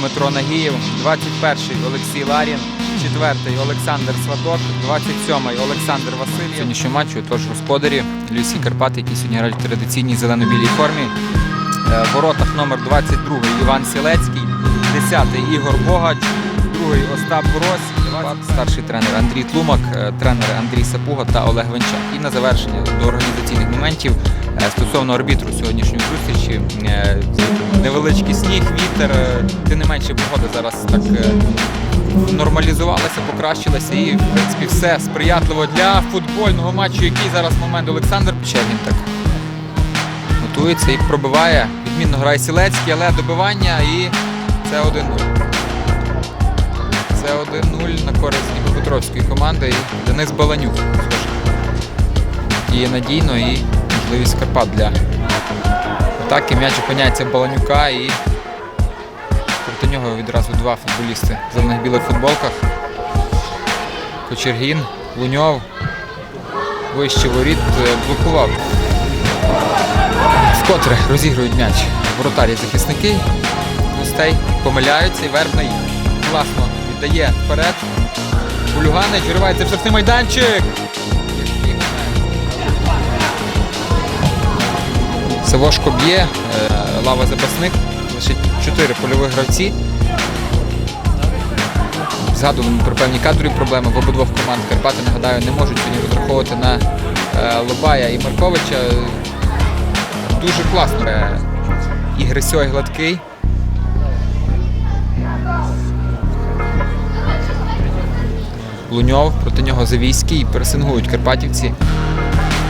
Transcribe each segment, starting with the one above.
Дмитро Нагієв, 21-й Олексій Ларін, 4-й Олександр Сваток, 27-й Олександр Васильєв. Сьогоднішнього матчу тож господарі Львівські Карпати, які сьогодні грають в традиційній зелено-білій формі. Е, В воротах номер 22 Іван Сілецький, 10-й Ігор Богач, другий Остап Грось, старший тренер Андрій Тлумак, е, тренери Андрій Сапуга та Олег Венчак. І на завершення до організаційних моментів стосовно арбітру сьогоднішньої зустрічі. е, Невеличкий сніг, вітер, е, тим не менше погода зараз так е, нормалізувалася, покращилася і в принципі все сприятливо для футбольного матчу, який зараз момент Олександр Печернін так готується і пробиває. Відмінно грає Сілецький, але добивання і це 1-0. Це 1-0 на користь Дніпропетровської команди. І Денис Баланюк. Діє надійно і можливість Карпат для атаки. М'яч опиняється Баланюка і проти нього відразу два футболісти в зелених білих футболках. Кочергін, Луньов. Вище воріт е, блокував. Вкотре розігрують м'яч воротарі захисники. Гостей помиляються і Вербний класно віддає вперед. Булюганич виривається в штрафний майданчик. Савошко б'є, е, лава запасних, лише чотири польових гравці. Згадували про певні кадрові проблеми в обидвох команд. Карпати, нагадаю, не можуть сьогодні розраховувати на е, Лобая і Марковича. Дуже класно. Е, І Грисьой гладкий. Луньов, проти нього Завійський, пересингують карпатівці.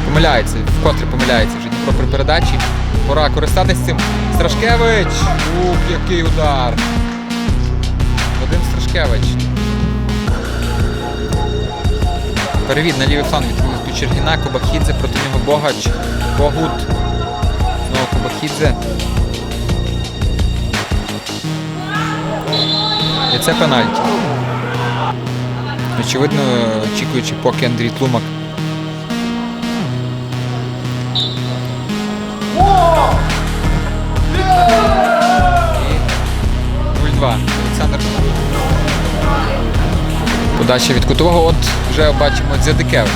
Помиляється, вкотре помиляється вже Дніпро при передачі. Пора користатися цим. Страшкевич! Ух, який удар! Вадим Страшкевич. Перевід на лівий фланг від Кучергіна, Кобахідзе, проти нього Богач, Богут. Знову Кобахідзе. І це пенальті. Очевидно, очікуючи, поки Андрій Тлумак Подача від кутового. От вже бачимо Дзядикевич.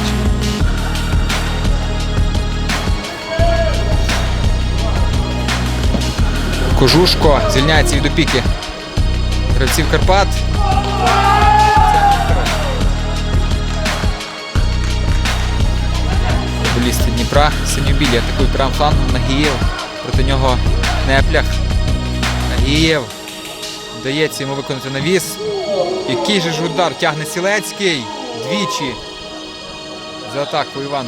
Кожушко звільняється від опіки гравців Карпат. Футболісти Дніпра. Синьобілі атакують правим флангом. Нагієв. Проти нього Неплях. Нагієв. Вдається йому виконати навіс. Який же ж удар тягне Сілецький. Двічі. За атаку Іван